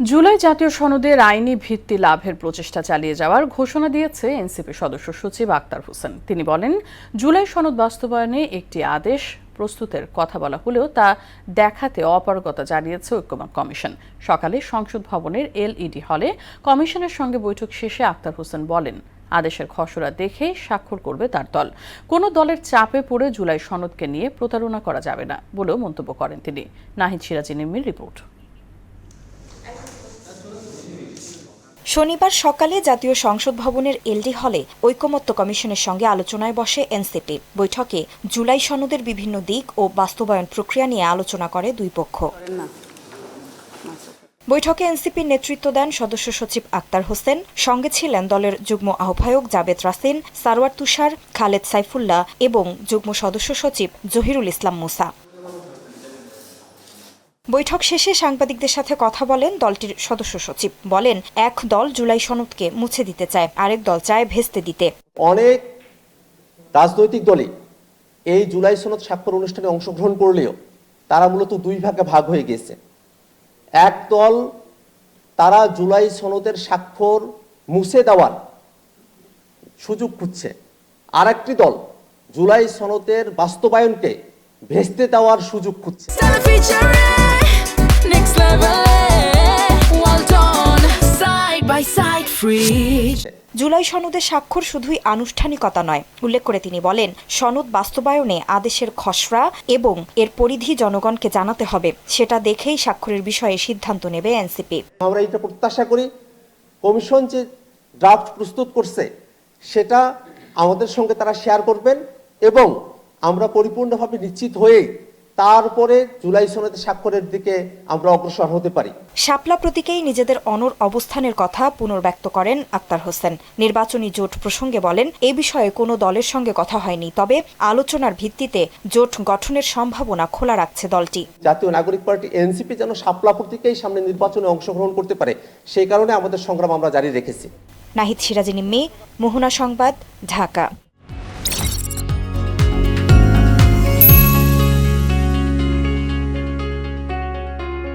জুলাই জাতীয় সনদের আইনি ভিত্তি লাভের প্রচেষ্টা চালিয়ে যাওয়ার ঘোষণা দিয়েছে এনসিপি সদস্য সচিব আক্তার হোসেন। তিনি বলেন, জুলাই সনদ বাস্তবায়নে একটি আদেশ প্রস্তুতের কথা বলা হলেও তা দেখাতে অপারগতা জানিয়েছে ঐক্যমত কমিশন। সকালে সংসদ ভবনের এলইডি হলে কমিশনের সঙ্গে বৈঠক শেষে আক্তার হোসেন বলেন, আদেশের খসড়া দেখে স্বাক্ষর করবে তার দল। কোনো দলের চাপে পড়ে জুলাই সনদকে নিয়ে প্রতারণা করা যাবে না বলেও মন্তব্য করেন তিনি। নাহিদ সিরাজি নিম্মির রিপোর্ট। শনিবার সকালে জাতীয় সংসদ ভবনের এলডি হলে ঐকমত্য কমিশনের সঙ্গে আলোচনায় বসে এনসিপি। বৈঠকে জুলাই সনদের বিভিন্ন দিক ও বাস্তবায়ন প্রক্রিয়া নিয়ে আলোচনা করে দুই পক্ষ। বৈঠকে এনসিপির নেতৃত্ব দেন সদস্য সচিব আক্তার হোসেন, সঙ্গে ছিলেন দলের যুগ্ম আহ্বায়ক জাবেদ রাসিন সারওয়ার তুষার, খালেদ সাইফুল্লাহ এবং যুগ্ম সদস্য সচিব জহিরুল ইসলাম মুসা। বৈঠক শেষে সাংবাদিকদের সাথে কথা বলেন দলটির সদস্য সচিব। বলেন এক দল জুলাই সনদকে মুছে দিতে চায় আরেক দল চায় ভেস্তে দিতে। অনেক রাজনৈতিক দলই এই জুলাই সনদ স্বাক্ষর অনুষ্ঠানে অংশগ্রহণ করলেও তারা মূলত দুই ভাগে ভাগ হয়ে গেছে এক দল তারা জুলাই সনদের স্বাক্ষর মুছে দেওয়ার সুযোগ খুঁজছে। আর একটি দল জুলাই সনদের বাস্তবায়নকে ভেস্তে দেওয়ার সুযোগ খুঁজছে। জুলাই সনদের স্বাক্ষর শুধুই আনুষ্ঠানিকতা নয় উল্লেখ করে তিনি বলেন সনদ বাস্তবায়নে আদেশের খসড়া এবং এর পরিধি জনগণকে জানাতে হবে সেটা দেখেই স্বাক্ষরের বিষয়ে সিদ্ধান্ত নেবে এনসিপি। আমরা এটা প্রত্যাশা করি কমিশন যে ড্রাফট প্রস্তুত করছে সেটা আমাদের সঙ্গে তারা শেয়ার করবেন এবং আমরা পরিপূর্ণভাবে নিশ্চিত হয়ে তারপরে জুলাই সনদে স্বাক্ষরের দিকে আমরা অগ্রসর হতে পারি। শাপলা প্রতীকেই নিজেদের অনর অবস্থানের কথা পুনর্ব্যক্ত করেন আক্তার হোসেন। নির্বাচনী জোট প্রসঙ্গে বলেন এ বিষয়ে কোনো দলের সঙ্গে কথা হয়নি তবে আলোচনার ভিত্তিতে জোট গঠনের সম্ভাবনা খোলা রাখছে দলটি। জাতীয় নাগরিক পার্টি এনসিপি যেন শাপলা প্রতীকেই সামনে নির্বাচনে অংশগ্রহণ করতে পারে সেই কারণে আমাদের সংগ্রাম আমরা জারি রেখেছি। নাহিদ সিরাজিনী নিম্মি মোহনা সংবাদ ঢাকা।